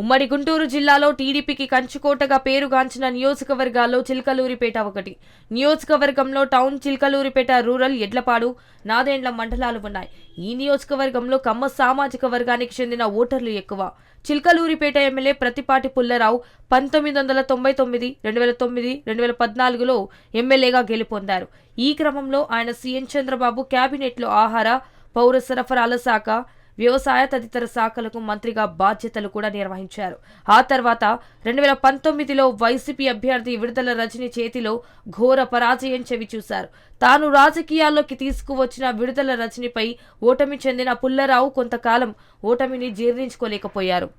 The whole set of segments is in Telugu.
ఉమ్మడి గుంటూరు జిల్లాలో టీడీపీకి కంచుకోటగా పేరుగాంచిన నియోజకవర్గాల్లో చిల్కలూరిపేట ఒకటి. నియోజకవర్గంలో టౌన్ చిల్కలూరిపేట రూరల్ ఎడ్లపాడు నాదేండ్ల మండలాలు ఉన్నాయి. ఈ నియోజకవర్గంలో కమ్మ సామాజిక వర్గానికి చెందిన ఓటర్లు ఎక్కువ. చిల్కలూరిపేట ఎమ్మెల్యే ప్రతిపాటి పుల్లారావు పంతొమ్మిది వందల తొంభై తొమ్మిది రెండు వేల తొమ్మిది రెండు వేల పద్నాలుగులో ఎమ్మెల్యేగా గెలుపొందారు. ఈ క్రమంలో ఆయన సీఎం చంద్రబాబు క్యాబినెట్లో ఆహార పౌర సరఫరాల శాఖ వ్యవసాయ తదితర శాఖలకు మంత్రిగా బాధ్యతలు కూడా నిర్వహించారు. ఆ తర్వాత రెండు వేల పంతొమ్మిదిలో వైసీపీ అభ్యర్థి విడుదల రజని చేతిలో ఘోర పరాజయం చెవి చూశారు. తాను రాజకీయాల్లోకి తీసుకువచ్చిన విడుదల రజనిపై ఓటమి చెందిన పుల్లరావు కొంతకాలం ఓటమిని జీర్ణించుకోలేకపోయారు.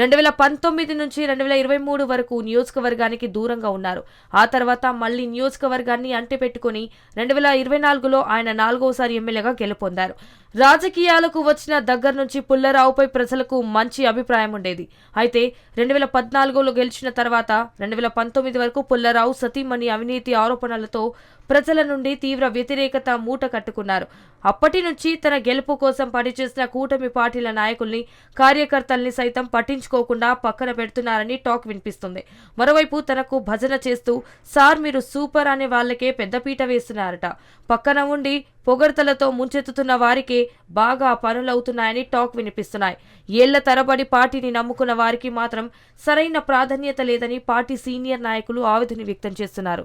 రెండు వేల పంతొమ్మిది నుంచి రెండు వేల ఇరవై మూడు వరకు నియోజకవర్గానికి దూరంగా ఉన్నారు. ఆ తర్వాత మళ్ళీ నియోజకవర్గాన్ని అంటిపెట్టుకుని రెండు వేల ఇరవై నాలుగులో ఆయన నాలుగోసారి ఎమ్మెల్యేగా గెలుపొందారు. రాజకీయాలకు వచ్చిన దగ్గర నుంచి పుల్లరావుపై ప్రజలకు మంచి అభిప్రాయం ఉండేది. అయితే రెండు వేల పద్నాలుగులో గెలిచిన తర్వాత రెండు వేల పంతొమ్మిది వరకు పుల్లరావు సతీమణి అవినీతి ఆరోపణలతో ప్రజల నుండి తీవ్ర వ్యతిరేకత మూట కట్టుకున్నారు. అప్పటి నుంచి తన గెలుపు కోసం పనిచేసిన కూటమి పార్టీల నాయకుల్ని కార్యకర్తల్ని సైతం పట్టించుకోకుండా పక్కన పెడుతున్నారని టాక్ వినిపిస్తుంది. మరోవైపు తనకు భజన చేస్తూ సార్ మీరు సూపర్ అనే వాళ్ళకే పెద్దపీట వేస్తున్నారట. పక్కన ఉండి పొగడ్తలతో ముంచెత్తుతున్న వారికే బాగా పనులవుతున్నాయని టాక్ వినిపిస్తున్నాయి. ఏళ్ళ తరబడి పార్టీని నమ్ముకున్న వారికి మాత్రం సరైన ప్రాధాన్యత లేదని పార్టీ సీనియర్ నాయకులు ఆవేదన వ్యక్తం చేస్తున్నారు.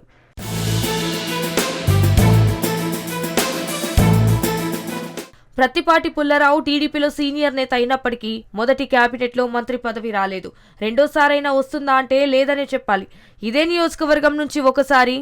ప్రత్తిపాటి పుల్లారావు టీడీపీలో సీనియర్ నేత అయినప్పటికీ మొదటి కేబినెట్లో మంత్రి పదవి రాలేదు. రెండోసారైనా వస్తుందా అంటే లేదనే చెప్పాలి. ఇదే నియోజకవర్గం నుంచి ఒకసారి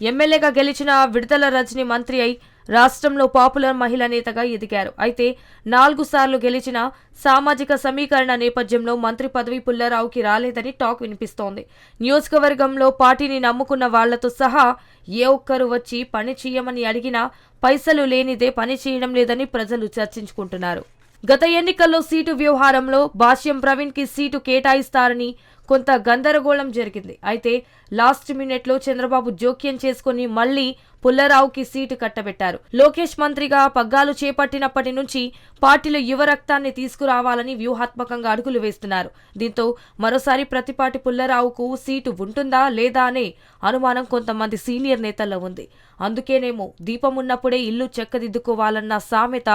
ఎమ్మెల్యేగా గెలిచిన విడుదల రజని మంత్రి అయి రాష్ట్రంలో పాపులర్ మహిళా నేతగా ఎదిగారు. అయితే నాలుగు సార్లు గెలిచిన సామాజిక సమీకరణ నేపథ్యంలో మంత్రి పదవి పుల్లారావుకి రాలేదని టాక్ వినిపిస్తోంది. నియోజకవర్గంలో పార్టీని నమ్ముకున్న వాళ్ళతో సహా ఏ ఒక్కరు వచ్చి పని చేయమని అడిగినా పైసలు లేనిదే పని చేయడం లేదని ప్రజలు చర్చించుకుంటున్నారు. గత ఎన్నికల్లో సీటు వ్యవహారంలో భాష్యం ప్రవీణ్కి సీటు కేటాయిస్తారని కొంత గందరగోళం జరిగింది. అయితే లాస్ట్ మినిట్లో చంద్రబాబు జోక్యం చేసుకుని మళ్ళీ పుల్లరావుకి సీటు కట్టబెట్టారు. లోకేష్ మంత్రిగా పగ్గాలు చేపట్టినప్పటి నుంచి పార్టీలో యువ రక్తాన్ని తీసుకురావాలని వ్యూహాత్మకంగా అడుగులు వేస్తున్నారు. దీంతో మరోసారి ప్రతిపాటి పుల్లరావుకు సీటు ఉంటుందా లేదా అనే అనుమానం కొంతమంది సీనియర్ నేతల్లో ఉంది. అందుకేనేమో దీపం ఉన్నప్పుడే ఇల్లు చెక్కదిద్దుకోవాలన్న సామెత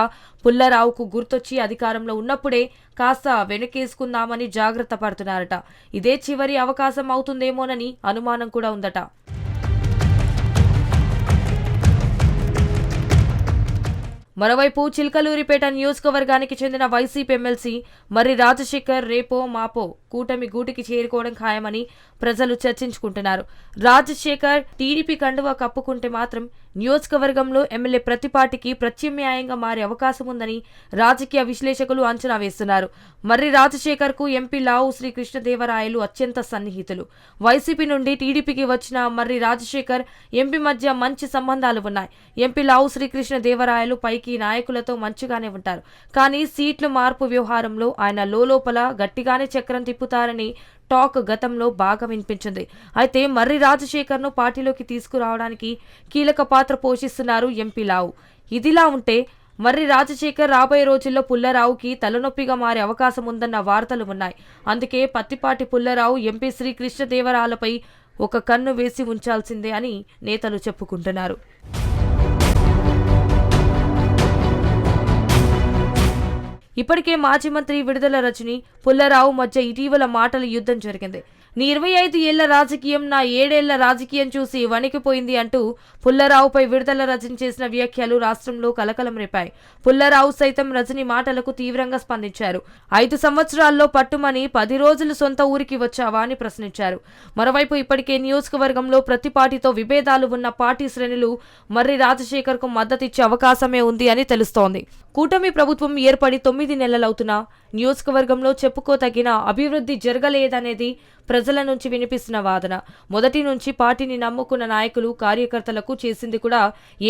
పుల్లరావుకు గుర్తొచ్చి అధికారంలో ఉన్నప్పుడే కాస్త వెనకేసుకుందామని జాగ్రత్త పడుతున్నారట. ఇదే చివరి అవకాశం అవుతుందేమోనని అనుమానం కూడా ఉందట. మరోవైపు చిల్కలూరిపేట నియోజకవర్గానికి చెందిన వైసీపీ ఎమ్మెల్సీ మర్రి రాజశేఖర్ రేపో మాపో కూటమి గూటికి చేరుకోవడం ఖాయమని ప్రజలు చర్చించుకుంటున్నారు. రాజశేఖర్ టీడీపీ కండువా కప్పుకుంటే మాత్రం నియోజకవర్గంలో ఎమ్మెల్యే ప్రతిపాటికి ప్రత్యామ్నాయంగా మారే అవకాశం ఉందని రాజకీయ విశ్లేషకులు అంచనా వేస్తున్నారు. మర్రి రాజశేఖర్కు ఎంపీ లావు శ్రీ కృష్ణదేవరాయలు అత్యంత సన్నిహితులు. వైసీపీ నుండి టీడీపీకి వచ్చిన మర్రి రాజశేఖర్ ఎంపీ మధ్య మంచి సంబంధాలు ఉన్నాయి. ఎంపీ లావు శ్రీకృష్ణ దేవరాయలు పైకి నాయకులతో మంచిగానే ఉంటారు. కానీ సీట్ల మార్పు వ్యవహారంలో ఆయన లోపల గట్టిగానే చక్రం తిప్పుతారని టాక్ గతంలో బాగా వినిపించింది. అయితే మర్రి రాజశేఖర్ను పార్టీలోకి తీసుకురావడానికి కీలక పాత్ర పోషిస్తున్నారు ఎంపీ లావు. ఇదిలా ఉంటే మర్రి రాజశేఖర్ రాబోయే రోజుల్లో పుల్లరావుకి తలనొప్పిగా మారే అవకాశం ఉందన్న వార్తలు ఉన్నాయి. అందుకే పత్తిపాటి పుల్లరావు ఎంపీ శ్రీ కృష్ణదేవరాలపై ఒక కన్ను వేసి ఉంచాల్సిందే అని నేతలు చెప్పుకుంటున్నారు. ఇప్పటికే మాజీ మంత్రి విడుదల రజని పుల్లరావు మధ్య ఇటీవల మాటల యుద్ధం జరిగింది. నీ ఇరవై ఐదు ఏళ్ళ రాజకీయం నా ఏడేళ్ళ రాజకీయం చూసి వణికిపోయింది అంటూ పుల్లరావుపై విడుదల రజని చేసిన వ్యాఖ్యలు రాష్ట్రంలో కలకలం రేపాయి. పుల్లరావు సైతం రజని మాటలకు తీవ్రంగా స్పందించారు. ఐదు సంవత్సరాల్లో పట్టుమని పది రోజులు సొంత ఊరికి వచ్చావా అని ప్రశ్నించారు. మరోవైపు ఇప్పటికే నియోజకవర్గంలో ప్రతి పార్టీతో విభేదాలు ఉన్న పార్టీ శ్రేణులు మర్రి రాజశేఖర్కు మద్దతిచ్చే అవకాశమే ఉంది అని తెలుస్తోంది. కూటమి ప్రభుత్వం ఏర్పడి తొమ్మిది నెలలవుతున్నా నియోజకవర్గంలో చెప్పుకోతగిన అభివృద్ధి జరగలేదనేది ప్రజల నుంచి వినిపిస్తున్న వాదన. మొదటి నుంచి పార్టీని నమ్ముకున్న నాయకులు కార్యకర్తలకు చేసింది కూడా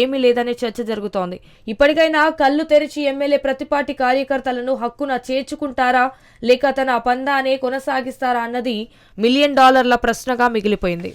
ఏమీ లేదనే చర్చ జరుగుతోంది. ఇప్పటికైనా కళ్ళు తెరిచి ఎమ్మెల్యే ప్రతిపాటి కార్యకర్తలను హక్కున చేర్చుకుంటారా లేక తన పందానే కొనసాగిస్తారా అన్నది మిలియన్ డాలర్ల ప్రశ్నగా మిగిలిపోయింది.